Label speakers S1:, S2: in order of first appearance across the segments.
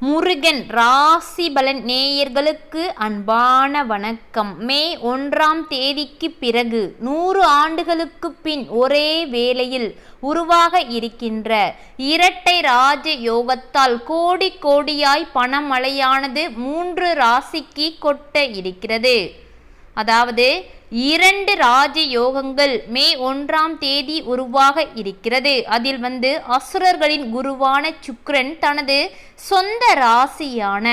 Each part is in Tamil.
S1: முருகன் ராசி பலன் நேயர்களுக்கு அன்பான வணக்கம். மே ஒன்றாம் தேதிக்கு பிறகு நூறு ஆண்டுகளுக்கு பின் ஒரே வேளையில் உருவாக இருக்கின்ற இரட்டை ராஜ யோகத்தால் கோடி கோடியாய் பணமழையானது மூன்று ராசிக்கு கொட்ட இருக்கிறது. அதாவது இரண்டு ராஜ யோகங்கள் மே ஒன்றாம் தேதி உருவாக இருக்கிறது. அதில் வந்து அசுரர்களின் குருவான சுக்ரன் தனது சொந்த ராசியான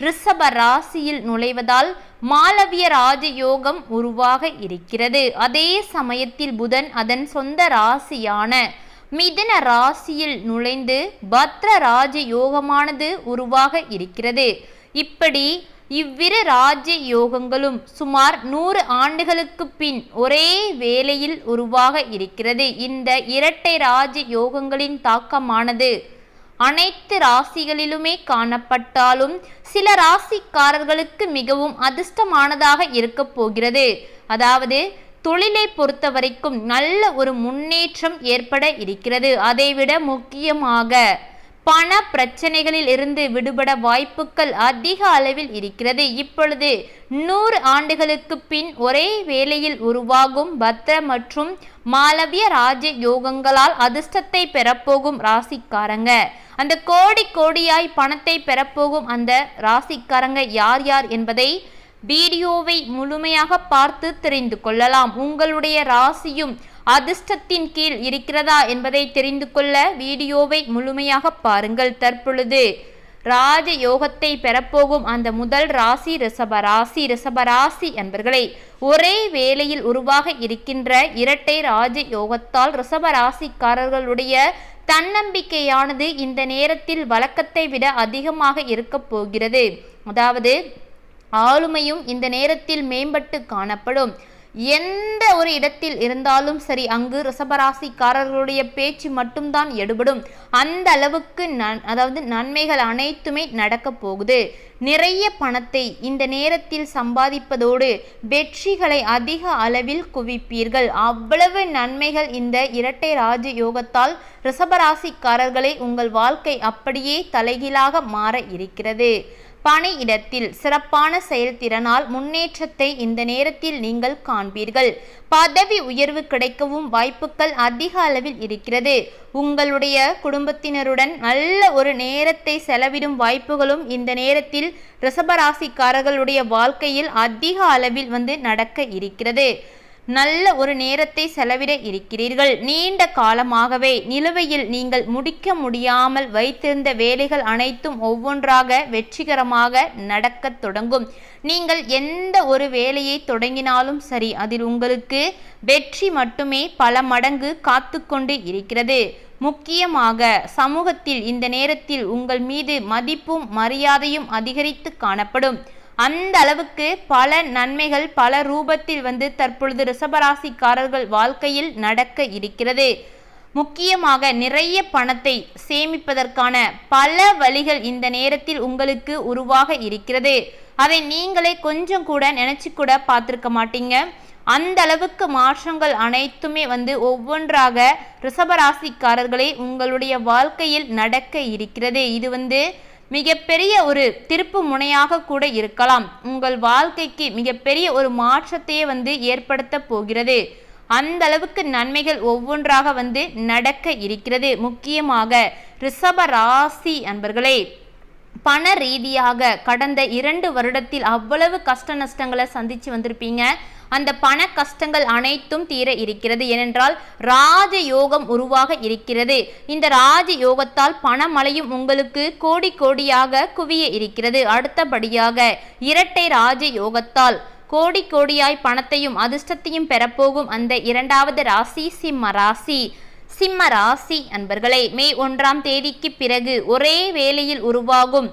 S1: ரிஷப ராசியில் நுழைவதால் மாலவிய ராஜயோகம் உருவாக இருக்கிறது. அதே சமயத்தில் புதன் அதன் சொந்த ராசியான மிதுன ராசியில் நுழைந்து பத்ர ராஜ யோகமானது உருவாக இருக்கிறது. இப்படி இவ்விரு ராஜ்ய யோகங்களும் சுமார் நூறு ஆண்டுகளுக்கு பின் ஒரே வேளையில் உருவாக இருக்கிறது. இந்த இரட்டை ராஜ்ய யோகங்களின் தாக்கமானது அனைத்து ராசிகளிலுமே காணப்பட்டாலும் சில ராசிக்காரர்களுக்கு மிகவும் அதிர்ஷ்டமானதாக இருக்க போகிறது. அதாவது தொழிலை பொறுத்த வரைக்கும் நல்ல ஒரு முன்னேற்றம் ஏற்பட இருக்கிறது. அதைவிட முக்கியமாக பண பிரச்சனைகளில் இருந்து விடுபட வாய்ப்புகள் அதிக அளவில் இருக்கிறது. இப்பொழுது நூறு ஆண்டுகளுக்கு பின் ஒரே வேளையில் உருவாகும் பத்ர மற்றும் மாலவிய ராஜ யோகங்களால் அதிர்ஷ்டத்தை பெறப்போகும் ராசிக்காரங்க. அந்த கோடி கோடியாய் பணத்தை பெறப்போகும் அந்த ராசிக்காரங்க யார் யார் என்பதை வீடியோவை முழுமையாக பார்த்து தெரிந்து கொள்ளலாம். உங்களுடைய ராசியும் அதிர்ஷ்டத்தின் கீழ் இருக்கிறதா என்பதை தெரிந்து கொள்ள வீடியோவை முழுமையாக பாருங்கள். தற்பொழுது ராஜ யோகத்தை பெறப்போகும் அந்த முதல் ராசி ரிஷப ராசி. ரிஷப ராசி என்பர்களை ஒரே வேளையில் உருவாக இருக்கின்ற இரட்டை ராஜ யோகத்தால் ரிஷப ராசிக்காரர்களுடைய தன்னம்பிக்கையானது இந்த நேரத்தில் வழக்கத்தை விட அதிகமாக இருக்கப் போகிறது. அதாவது ஆளுமையும் இந்த நேரத்தில் மேம்பட்டு காணப்படும். எந்த ஒரு இடத்தில் இருந்தாலும் சரி அங்கு ரிசபராசிக்காரர்களுடைய பேச்சு மட்டும்தான் எடுபடும். அந்த அளவுக்கு நன் அதாவது நன்மைகள் அனைத்துமே நடக்க போகுது. நிறைய பணத்தை இந்த நேரத்தில் சம்பாதிப்பதோடு வெற்றிகளை அதிக அளவில் குவிப்பீர்கள். அவ்வளவு நன்மைகள் இந்த இரட்டை ராஜ யோகத்தால் ரிசபராசிக்காரர்களை உங்கள் வாழ்க்கை அப்படியே தலைகீழாக மாற இருக்கிறது. பணியிடத்தில் சிறப்பான செயல்திறனால் முன்னேற்றத்தை இந்த நேரத்தில் நீங்கள் காண்பீர்கள். பதவி உயர்வு கிடைக்கவும் வாய்ப்புகள் அதிக அளவில் இருக்கிறது. உங்களுடைய குடும்பத்தினருடன் நல்ல ஒரு நேரத்தை செலவிடும் வாய்ப்புகளும் இந்த நேரத்தில் ரிசபராசிக்காரர்களுடைய வாழ்க்கையில் அதிக அளவில் வந்து நடக்க இருக்கிறது. நல்ல ஒரு நேரத்தை செலவிட இருக்கிறீர்கள். நீண்ட காலமாகவே நிலுவையில் நீங்கள் முடிக்க முடியாமல் வைத்திருந்த வேலைகள் அனைத்தும் ஒவ்வொன்றாக வெற்றிகரமாக நடக்கத் தொடங்கும். நீங்கள் எந்த ஒரு வேலையை தொடங்கினாலும் சரி அதில் உங்களுக்கு வெற்றி மட்டுமே பல மடங்கு காத்து கொண்டு இருக்கிறது. முக்கியமாக சமூகத்தில் இந்த நேரத்தில் உங்கள் மீது மதிப்பும் மரியாதையும் அதிகரித்து காணப்படும். அந்த அளவுக்கு பல நன்மைகள் பல ரூபத்தில் வந்து தற்பொழுது ரிஷபராசிக்காரர்கள் வாழ்க்கையில் நடக்க இருக்கிறது. முக்கியமாக நிறைய பணத்தை சேமிப்பதற்கான பல வழிகள் இந்த நேரத்தில் உங்களுக்கு உருவாக இருக்கிறது. அதை நீங்களே கொஞ்சம் கூட நினைச்சு கூட பார்த்துருக்க மாட்டீங்க. அந்த அளவுக்கு மாற்றங்கள் அனைத்துமே வந்து ஒவ்வொன்றாக ரிஷபராசிக்காரர்களே உங்களுடைய வாழ்க்கையில் நடக்க இருக்கிறது. இது வந்து மிகப்பெரிய ஒரு திருப்பு முனையாக கூட இருக்கலாம். உங்கள் வாழ்க்கைக்கு மிகப்பெரிய ஒரு மாற்றத்தையே வந்து ஏற்படுத்த போகிறது. அந்த அளவுக்கு நன்மைகள் ஒவ்வொன்றாக வந்து நடக்க இருக்கிறது. முக்கியமாக ரிஷப ராசி அன்பர்களே பண ரீதியாக கடந்த இரண்டு வருடத்தில் அவ்வளவு கஷ்ட நஷ்டங்களை சந்திச்சு வந்திருப்பீங்க. அந்த பண கஷ்டங்கள் அனைத்தும் தீர இருக்கிறது. ஏனென்றால் ராஜ யோகம் உருவாக இருக்கிறது. இந்த ராஜ யோகத்தால் பணமழையும் உங்களுக்கு கோடி கோடியாக குவிய இருக்கிறது. அடுத்தபடியாக இரட்டை ராஜ யோகத்தால் கோடி கோடியாய் பணத்தையும் அதிர்ஷ்டத்தையும் பெறப்போகும் அந்த இரண்டாவது ராசி சிம்ம ராசி. சிம்ம ராசி அன்பர்களே மே ஒன்றாம் தேதிக்கு பிறகு ஒரே வேளையில் உருவாகும்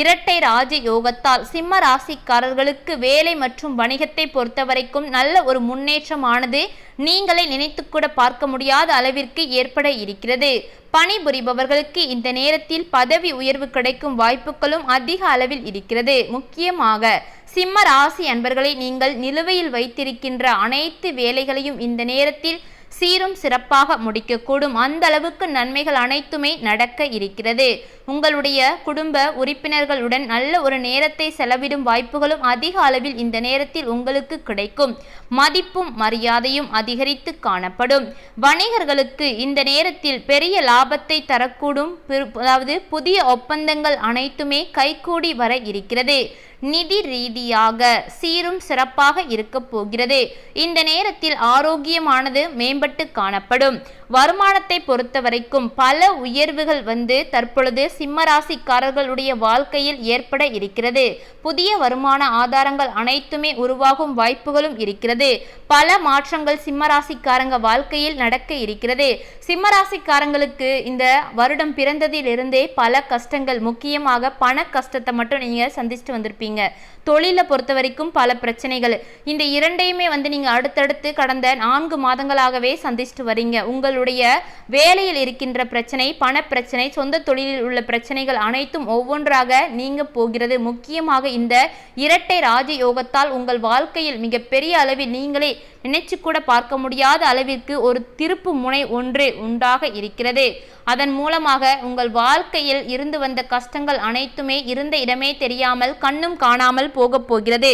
S1: இரட்டை ராஜ யோகத்தால் சிம்ம ராசிக்காரர்களுக்கு வேலை மற்றும் வணிகத்தை பொறுத்தவரைக்கும் நல்ல ஒரு முன்னேற்றமானது நீங்களே நினைத்து கூட பார்க்க முடியாத அளவிற்கு ஏற்பட இருக்கிறது. பணிபுரிபவர்களுக்கு இந்த நேரத்தில் பதவி உயர்வு கிடைக்கும் வாய்ப்புகளும் அதிக அளவில் இருக்கிறது. முக்கியமாக சிம்ம ராசி அன்பர்களை நீங்கள் நிலுவையில் வைத்திருக்கின்ற அனைத்து வேலைகளையும் இந்த நேரத்தில் சீரும் சிறப்பாக முடிக்கக்கூடும். அந்த அளவுக்கு நன்மைகள் அனைத்துமே நடக்க இருக்கிறது. உங்களுடைய குடும்ப உறுப்பினர்களுடன் நல்ல ஒரு நேரத்தை செலவிடும் வாய்ப்புகளும் அதிக அளவில் இந்த நேரத்தில் உங்களுக்கு கிடைக்கும். மதிப்பும் மரியாதையும் அதிகரித்து காணப்படும். வணிகர்களுக்கு இந்த நேரத்தில் பெரிய லாபத்தை தரக்கூடும். அதாவது புதிய ஒப்பந்தங்கள் அனைத்துமே கைகூடி வர இருக்கிறது. நிதி ரீதியாக சீரும் சிறப்பாக இருக்க போகிறது. இந்த நேரத்தில் ஆரோக்கியமானது மேம்பட்டு காணப்படும். வருமானத்தை பொறுத்த வரைக்கும் பல உயர்வுகள் வந்து தற்பொழுது சிம்மராசிக்காரர்களுடைய வாழ்க்கையில் ஏற்பட இருக்கிறது. புதிய வருமான ஆதாரங்கள் அனைத்துமே உருவாகும் வாய்ப்புகளும் இருக்கிறது. பல மாற்றங்கள் சிம்மராசிக்காரங்க வாழ்க்கையில் நடக்க இருக்கிறது. சிம்மராசிக்காரங்களுக்கு இந்த வருடம் பிறந்ததிலிருந்தே பல கஷ்டங்கள் முக்கியமாக பண கஷ்டத்தை மட்டும் நீங்கள் சந்திச்சுட்டு வந்திருப்பீங்க. it தொழிலை பொறுத்த வரைக்கும் பல பிரச்சனைகள். இந்த இரண்டையுமே வந்து நீங்கள் அடுத்தடுத்து கடந்த நான்கு மாதங்களாகவே சந்திச்சுட்டு வரீங்க. உங்களுடைய வேலையில் இருக்கின்ற பிரச்சனை பணப்பிரச்சனை சொந்த தொழிலில் உள்ள பிரச்சனைகள் அனைத்தும் ஒவ்வொன்றாக நீங்க போகிறது. முக்கியமாக இந்த இரட்டை ராஜயோகத்தால் உங்கள் வாழ்க்கையில் மிகப்பெரிய அளவில் நீங்களே நினைச்சு கூட பார்க்க முடியாத அளவிற்கு ஒரு திருப்பு முனை ஒன்று உண்டாக இருக்கிறது. அதன் மூலமாக உங்கள் வாழ்க்கையில் இருந்து வந்த கஷ்டங்கள் அனைத்துமே இருந்த இடமே தெரியாமல் கண்ணும் காணாமல் போகப் போகிறது.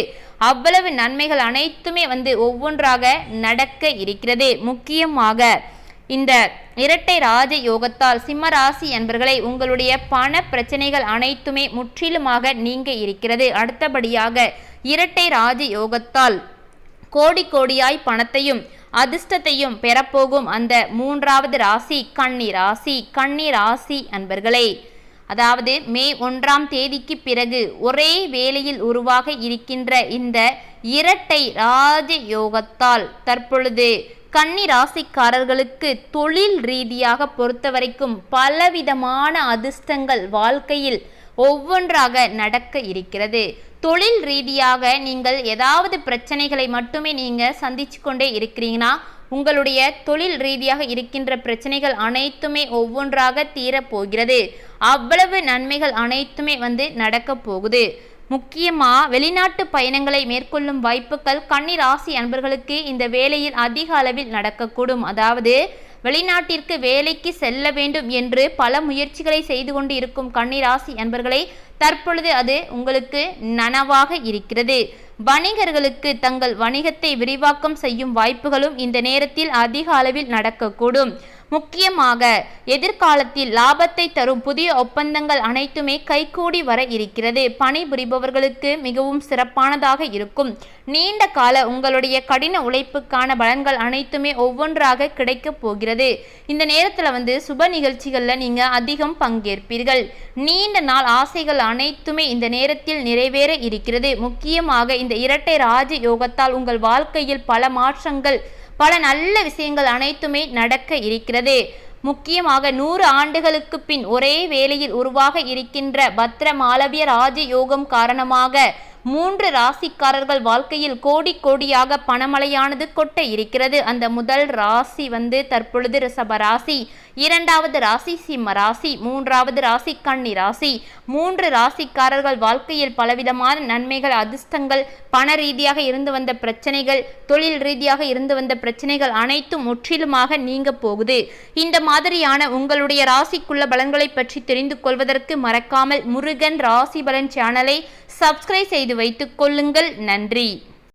S1: அவ்வளவு நன்மைகள் அனைத்துமே வந்து ஒவ்வொன்றாக நடக்க இருக்கிறது. முக்கியமாக இந்த இரட்டை ராஜ யோகத்தால் சிம்மராசி என்பர்களை உங்களுடைய பண பிரச்சனைகள் அனைத்துமே முற்றிலுமாக நீங்க இருக்கிறது. அடுத்தபடியாக இரட்டை ராஜ யோகத்தால் கோடி கோடியாய் பணத்தையும் அதிர்ஷ்டத்தையும் பெறப்போகும் அந்த மூன்றாவது ராசி கன்னி ராசி கன்னி ராசி அன்பர்களே. அதாவது மே ஒன்றாம் தேதிக்கு பிறகு ஒரே வேளையில் உருவாக இருக்கின்ற இந்த இரட்டை ராஜ யோகத்தால் தற்பொழுது கன்னி ராசிக்காரர்களுக்கு தொழில் ரீதியாக பொறுத்தவரைக்கும் பலவிதமான அதிர்ஷ்டங்கள் வாழ்க்கையில் ஒவ்வொன்றாக நடக்க இருக்கிறது. தொழில் ரீதியாக நீங்கள் ஏதாவது பிரச்சனைகளை மட்டுமே நீங்கள் சந்திச்சு கொண்டே இருக்கிறீங்கன்னா உங்களுடைய தொழில் ரீதியாக இருக்கின்ற பிரச்சனைகள் அனைத்துமே ஒவ்வொன்றாக தீரப்போகிறது. அவ்வளவு நன்மைகள் அனைத்துமே வந்து நடக்கப் போகுது. முக்கியமாக வெளிநாட்டு பயணங்களை மேற்கொள்ளும் வாய்ப்புகள் கன்னி ராசி அன்பர்களுக்கு இந்த வேலையில் அதிக அளவில் நடக்கக்கூடும். அதாவது வெளிநாட்டிற்கு வேலைக்கு செல்ல வேண்டும் என்று பல முயற்சிகளை செய்து கொண்டு இருக்கும் கன்னிராசி அன்பர்களை தற்பொழுது அது உங்களுக்கு நனவாக இருக்கிறது. வணிகர்களுக்கு தங்கள் வணிகத்தை விரிவாக்கம் செய்யும் வாய்ப்புகளும் இந்த நேரத்தில் அதிக அளவில் நடக்கக்கூடும். முக்கியமாக எதிர்காலத்தில் லாபத்தை தரும் புதிய ஒப்பந்தங்கள் அனைத்துமே கைகூடி வர இருக்கிறது. பணிபுரிபவர்களுக்கு மிகவும் சிறப்பானதாக இருக்கும். நீண்ட கால உங்களுடைய கடின உழைப்புக்கான பலன்கள் அனைத்துமே ஒவ்வொன்றாக கிடைக்க போகிறது. இந்த நேரத்தில் வந்து சுப நிகழ்ச்சிகளில் நீங்கள் அதிகம் பங்கேற்பீர்கள். நீண்ட நாள் ஆசைகள் அனைத்துமே இந்த நேரத்தில் நிறைவேற இருக்கிறது. முக்கியமாக இந்த இரட்டை ராஜ யோகத்தால் உங்கள் வாழ்க்கையில் பல மாற்றங்கள் பல நல்ல விஷயங்கள் அனைத்துமே நடக்க இருக்கிறது. முக்கியமாக நூறு ஆண்டுகளுக்கு பின் ஒரே வேளையில் உருவாக இருக்கின்ற பத்ர மாலவிய ராஜயோகம் காரணமாக மூன்று ராசிக்காரர்கள் வாழ்க்கையில் கோடி கோடியாக பணமழையானது கொட்ட இருக்கிறது. அந்த முதல் ராசி வந்து தற்பொழுது ரிஷப ராசி. இரண்டாவது ராசி சிம்ம ராசி மூன்றாவது ராசி கன்னி ராசி. மூன்று ராசிக்காரர்கள் வாழ்க்கையில் பலவிதமான நன்மைகள் அதிர்ஷ்டங்கள் பண ரீதியாக இருந்து வந்த பிரச்சனைகள் தொழில் ரீதியாக இருந்து வந்த பிரச்சனைகள் அனைத்தும் முற்றிலுமாக நீங்க போகுது. இந்த மாதிரியான உங்களுடைய ராசிக்குள்ள பலன்களை பற்றி தெரிந்து கொள்வதற்கு மறக்காமல் முருகன் ராசி பலன் சேனலை சப்ஸ்கிரைப் செய்து வைத்துக் கொள்ளுங்கள். நன்றி.